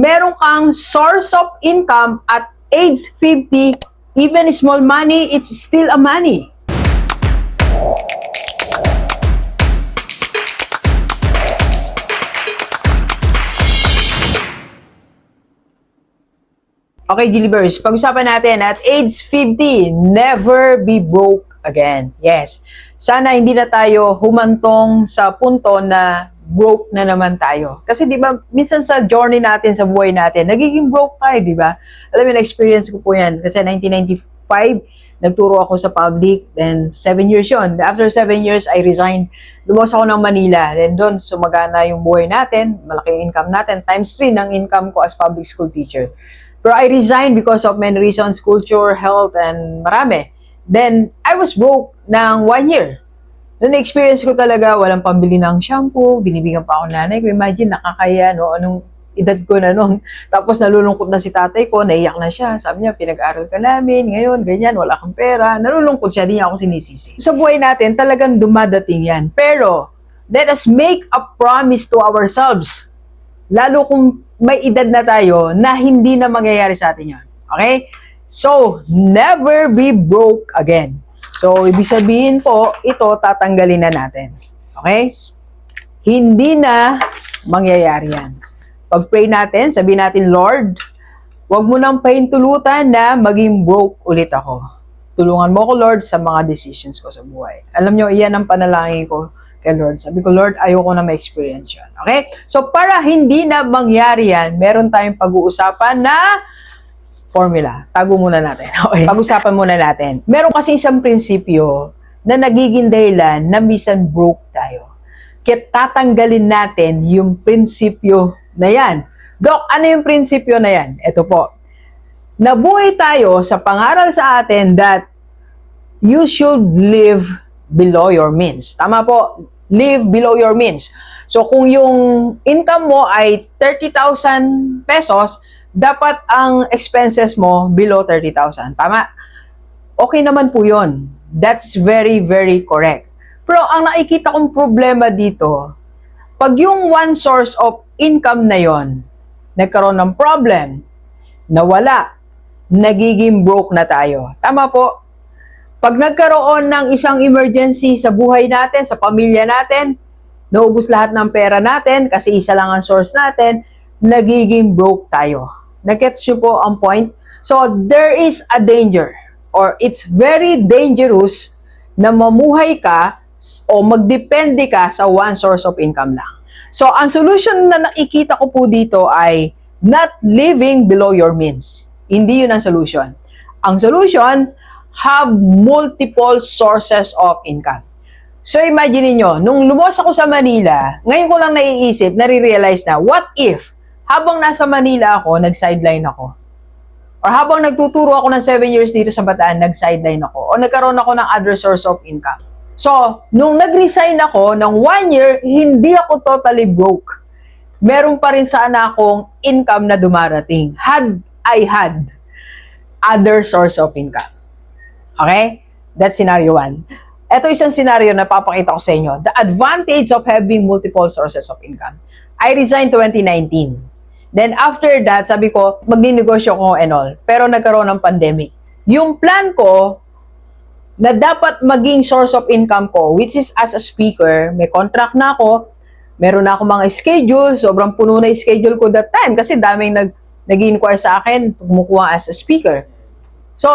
meron kang source of income at age 50, even small money, it's still a money. Okay, Gilibers, pag-usapan natin at age 50, never be broke again. Yes. Sana hindi na tayo humantong sa punto na broke na naman tayo. Kasi 'di ba, minsan sa journey natin sa buhay natin, nagiging broke tayo, 'di ba? Alam mo, na-experience ko po 'yan kasi 1995 nagturo ako sa public, then 7 years yon. After 7 years, I resigned. Lumos ako ng Manila. Then doon, sumagana yung buhay natin, malaki yung income natin, times 3 ng income ko as public school teacher. Pero I resigned because of many reasons, culture, health, and marami. Then, I was broke ng one year. Noon experience ko talaga, walang pambili ng shampoo, binibigyan pa ako nanay ko. Imagine, nakakaya, no? Anong edad ko na noon. Tapos nalulungkot na si tatay ko, naiyak na siya. Sabi niya, pinag-aral ka namin, ngayon, ganyan, wala kang pera. Nalulungkot siya, di niya ako sinisisi. Sa buhay natin, talagang dumadating yan. Pero, let us make a promise to ourselves. Lalo kung may edad na tayo na hindi na mangyayari sa atin yon. Okay? So, never be broke again. So, ibig sabihin po, ito tatanggalin na natin. Okay? Hindi na mangyayari yan. Pag-pray natin, sabi natin, Lord, wag mo nang pahintulutan na maging broke ulit ako. Tulungan mo ko, Lord, sa mga decisions ko sa buhay. Alam nyo, iyan ang panalangin ko kay Lord. Sabi ko, Lord, ayoko na ma-experience yan. Okay? So, para hindi na mangyari yan, meron tayong pag-uusapan na formula. Tago muna natin. Okay. Pag-usapan muna natin. Meron kasi isang prinsipyo na nagiging dahilan na misan broke tayo. Kaya tatanggalin natin yung prinsipyo na yan. Doc, ano yung prinsipyo na yan? Ito po. Nabuhay tayo sa pangaral sa atin that you should live below your means. Tama po, live below your means. So kung yung income mo ay 30,000 pesos, dapat ang expenses mo below 30,000. Tama? Okay naman po yun. That's very, very correct. Pero ang nakikita kong problema dito, pag yung one source of income na yon nagkaroon ng problem, nawala, nagiging broke na tayo. Tama po? Pag nagkaroon ng isang emergency sa buhay natin, sa pamilya natin, naubos lahat ng pera natin kasi isa lang ang source natin, nagiging broke tayo. Nagets nyo po ang point? So, there is a danger or it's very dangerous na mamuhay ka o magdepende ka sa one source of income lang. So, ang solution na nakikita ko po dito ay not living below your means. Hindi yun ang solution. Ang solution, have multiple sources of income. So, imagine niyo, nung lumos ako sa Manila, ngayon ko lang naiisip, nare-realize na, what if, habang nasa Manila ako, nag-sideline ako? Or habang nagtuturo ako ng 7 years dito sa Bataan, nag-sideline ako. O nagkaroon ako ng other source of income. So, nung nag-resign ako ng 1 year, hindi ako totally broke. Meron pa rin sana akong income na dumarating. Had I had other source of income. Okay? That's scenario 1. Ito isang scenario na papakita ko sa inyo. The advantage of having multiple sources of income. I resigned 2019. Then after that, sabi ko, magninegosyo ko and all. Pero nagkaroon ng pandemic. Yung plan ko, na dapat maging source of income ko, which is as a speaker, may contract na ako, meron na ako mga schedule, sobrang puno na schedule ko that time kasi daming nag, nag-inquire sa akin, kumukuha as a speaker. So,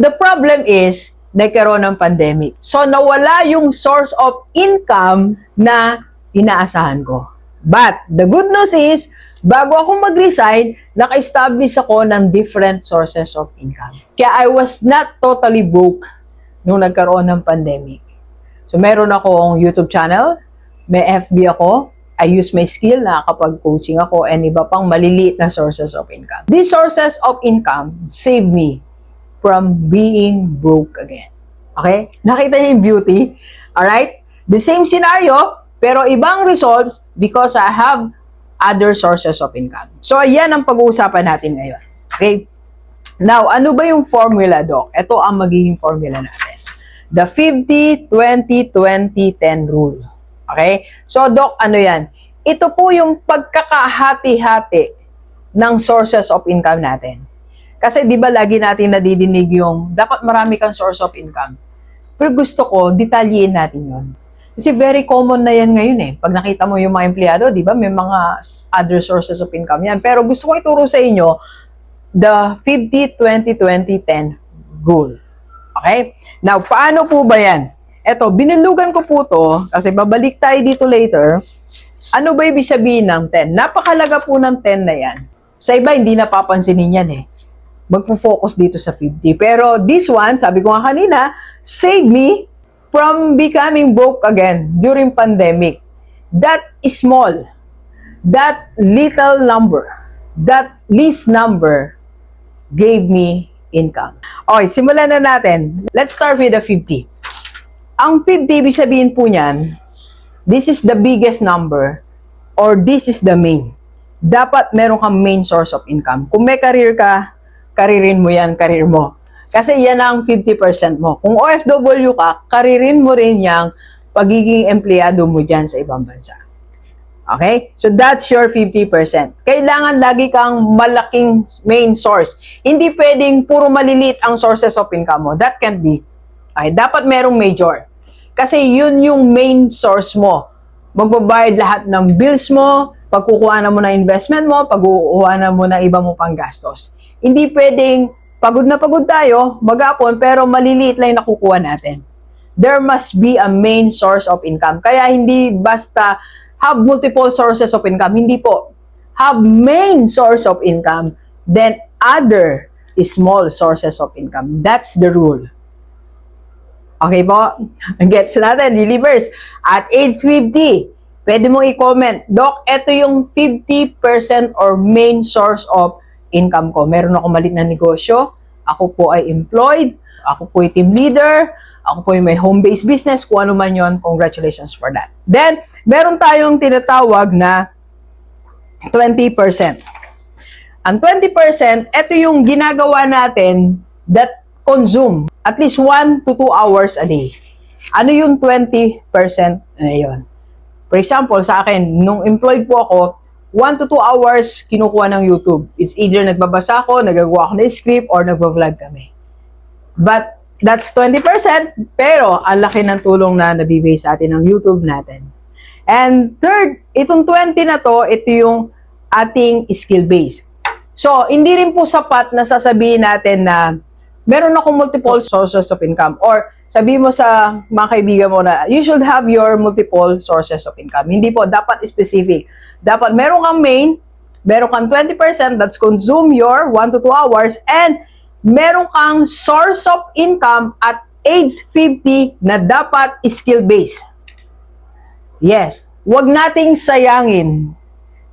the problem is, nagkaroon ng pandemic. So, nawala yung source of income na inaasahan ko. But, the good news is, bago ako mag-resign, naka-establish ako ng different sources of income. Kaya I was not totally broke nung nagkaroon ng pandemic. So, meron akong YouTube channel, may FB ako, I use my skill, nakakapag-coaching ako, and iba pang maliliit na sources of income. These sources of income save me from being broke again. Okay? Nakita niyo yung beauty? Alright? The same scenario, pero ibang results because I have other sources of income. So, ayan ang pag-uusapan natin ngayon. Okay? Now, ano ba yung formula, Doc? Ito ang magiging formula natin. The 50-20-20-10 rule. Okay? So, Doc, ano yan? Ito po yung pagkakahati-hati ng sources of income natin. Kasi di ba lagi natin nadidinig yung dapat marami kang source of income. Pero gusto ko, detalyin natin yon. Kasi very common na yan ngayon eh. Pag nakita mo yung mga empleyado, di ba, may mga other sources of income yan. Pero gusto ko ituro sa inyo the 50-20-20-10 rule. Okay? Now, paano po ba yan? Eto, binulugan ko po to kasi babalik tayo dito later. Ano ba ibig sabihin ng 10? Napakalaga po ng 10 na yan. Sa iba, hindi napapansinin yan eh. Magpo-focus dito sa 50. Pero this one, sabi ko nga kanina, save me from becoming broke again during pandemic. That small. That little number, that least number gave me income. Okay, simulan na natin. Let's start with the 50. Ang 50, ibig sabihin po niyan, this is the biggest number or this is the main. Dapat meron kang main source of income. Kung may career ka, karirin mo yan, career mo. Kasi yan ang 50% mo. Kung OFW ka, karirin mo rin yung pagiging empleyado mo dyan sa ibang bansa. Okay? So that's your 50%. Kailangan lagi kang malaking main source. Hindi pwedeng puro maliliit ang sources of income mo. That can't be. Okay, dapat merong major. Kasi yun yung main source mo. Magbabayad lahat ng bills mo, pagkukuha na mo ng investment mo, pagkukuha na mo ng iba mo pang gastos. Hindi pwedeng pagod na pagod tayo, magapon, pero maliliit lang yung nakukuha natin. There must be a main source of income. Kaya hindi basta have multiple sources of income. Hindi po. Have main source of income, then other small sources of income. That's the rule. Okay po? Gets natin, delivers. At age 50, pwede mo i-comment, Doc, ito yung 50% or main source of income ko. Meron ako malit na negosyo, ako po ay employed, ako po ay team leader, ako po ay may home-based business, kung ano man yon, congratulations for that. Then, meron tayong tinatawag na 20%. Ang 20%, ito yung ginagawa natin that consume at least 1 to 2 hours a day. Ano yung 20% na yun? For example, sa akin, nung employed po ako, 1 to 2 hours kinukuha ng YouTube. It's either nagbabasa ako, nagagawa ako ng script, or nagbablog kami. But that's 20%, pero ang laki ng tulong na nabibigay sa atin ng YouTube natin. And third, itong 20 na to, ito yung ating skill base. So, hindi rin po sapat na sasabihin natin na meron akong multiple sources of income or sabi mo sa mga kaibigan mo na you should have your multiple sources of income. Hindi po, dapat specific. Dapat meron kang main, meron kang 20% that's consume your 1 to 2 hours and meron kang source of income at age 50 na dapat skill-based. Yes, wag nating sayangin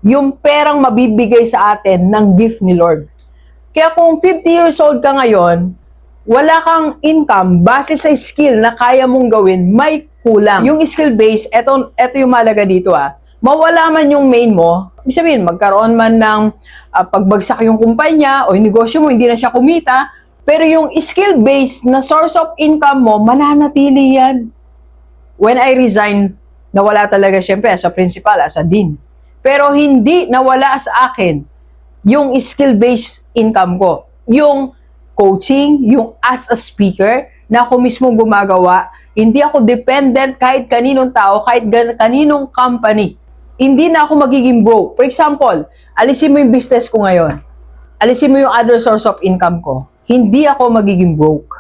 yung perang mabibigay sa atin ng gift ni Lord. Kaya kung 50 years old ka ngayon, wala kang income base sa skill na kaya mong gawin, may kulang. Yung skill base, eto, eto yung malaga dito ah. Mawala man yung main mo, ibig sabihin, magkaroon man ng ah, pagbagsak yung kumpanya o yung negosyo mo, hindi na siya kumita, pero yung skill base na source of income mo, mananatili yan. When I resigned, nawala talaga syempre as a principal, as a dean. Pero hindi nawala sa akin yung skill-based income ko. Yung coaching, yung as a speaker, na ako mismo gumagawa. Hindi ako dependent kahit kaninong tao, kahit kaninong company. Hindi na ako magiging broke. For example, alisin mo yung business ko ngayon. Alisin mo yung other source of income ko. Hindi ako magiging broke.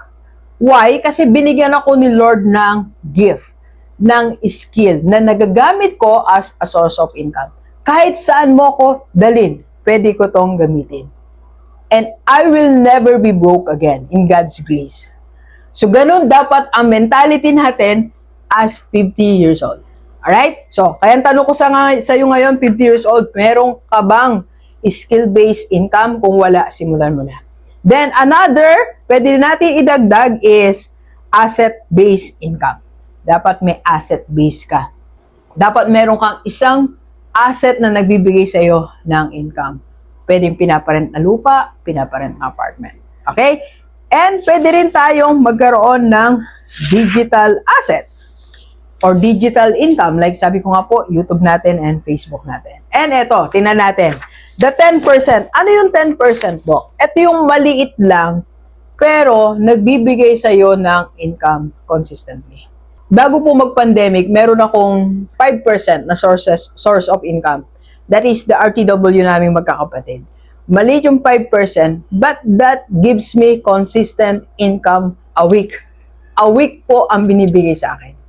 Why? Kasi binigyan ako ni Lord ng gift, ng skill na nagagamit ko as a source of income. Kahit saan mo ko dalin, pwede ko tong gamitin. And I will never be broke again in God's grace. So, ganun dapat ang mentality natin as 50 years old. Alright? So, kaya ang tanong ko sa, nga- sa iyo ngayon, 50 years old, merong ka bang skill-based income? Kung wala, simulan mo na. Then, another, pwede natin idagdag is asset-based income. Dapat may asset-based ka. Dapat meron kang isang asset na nagbibigay sa iyo ng income. Pwedeng pinaparent na lupa, pinaparent na apartment. Okay? And pwede rin tayong magkaroon ng digital asset. or digital income, like sabi ko nga po, YouTube natin and Facebook natin. And eto, tingnan natin. The 10%. Ano yung 10%, Dok? Ito yung maliit lang, pero nagbibigay sa'yo ng income consistently. Bago po mag-pandemic, meron akong 5% na sources, source of income. That is the RTW naming magkakapatid. Maliit yung 5%, but that gives me consistent income a week. A week po ang binibigay sa akin.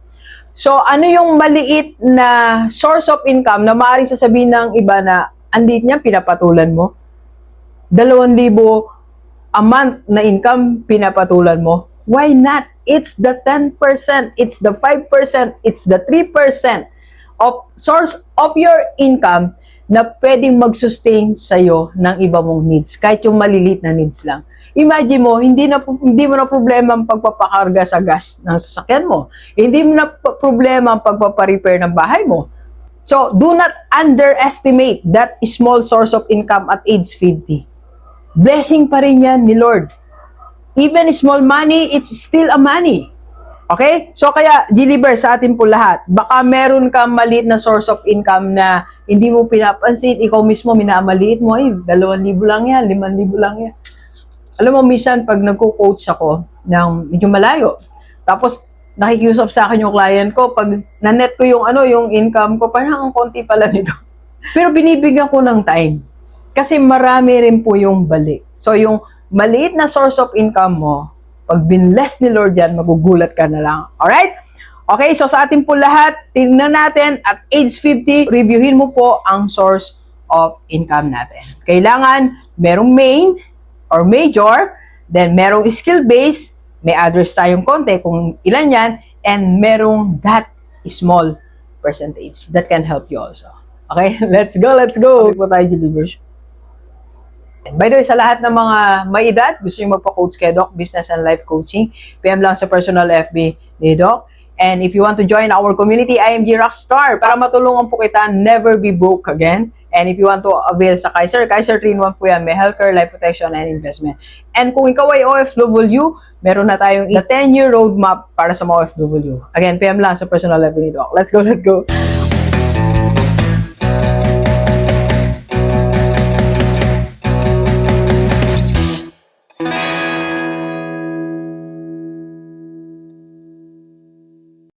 So, ano yung maliit na source of income na maaaring sasabihin ng iba na andit niya, pinapatulan mo? 2,000 a month na income, pinapatulan mo? Why not? It's the 10%, it's the 5%, it's the 3% of source of your income na pwedeng mag-sustain sa'yo ng iba mong needs, kahit yung malilit na needs lang. Imagine mo, hindi na hindi mo na problema ang pagpapakarga sa gas ng sasakyan mo. Hindi mo na problema ang pagpaparepair ng bahay mo. So, do not underestimate that small source of income at age 50. Blessing pa rin yan ni Lord. Even small money, it's still a money. Okay? So, kaya, Giliber, sa atin po lahat, baka meron kang maliit na source of income na hindi mo pinapansin, ikaw mismo minamaliit mo, ay, 2,000 lang yan, 5,000 lang yan. Alam mo, minsan, pag nagko-coach ako ng medyo malayo, tapos nakikiusap sa akin yung client ko, pag nanet ko yung ano, yung income ko, parang ang konti pala nito. Pero binibigyan ko ng time. Kasi marami rin po yung balik. So, yung maliit na source of income mo, pag binless ni Lord yan, magugulat ka na lang. Alright? Okay, so sa atin po lahat, tingnan natin at age 50, reviewin mo po ang source of income natin. Kailangan merong main or major, then merong skill base, may others tayong konti kung ilan yan, and merong that small percentage that can help you also. Okay, let's go, let's go. Okay po tayo delivers. By the way, sa lahat ng mga may edad, gusto nyo magpa-coach kay Doc, Business and Life Coaching, PM lang sa personal FB ni Doc. And if you want to join our community, IMG Rockstar, para matulungan po kita never be broke again. And if you want to avail sa Kaiser, Kaiser 3-in-1 po yan, may healthcare, life protection, and investment. And kung ikaw ay OFW, meron na tayong the 10-year roadmap para sa mga OFW. Again, PM lang sa personal FB ni Doc. Let's go, let's go.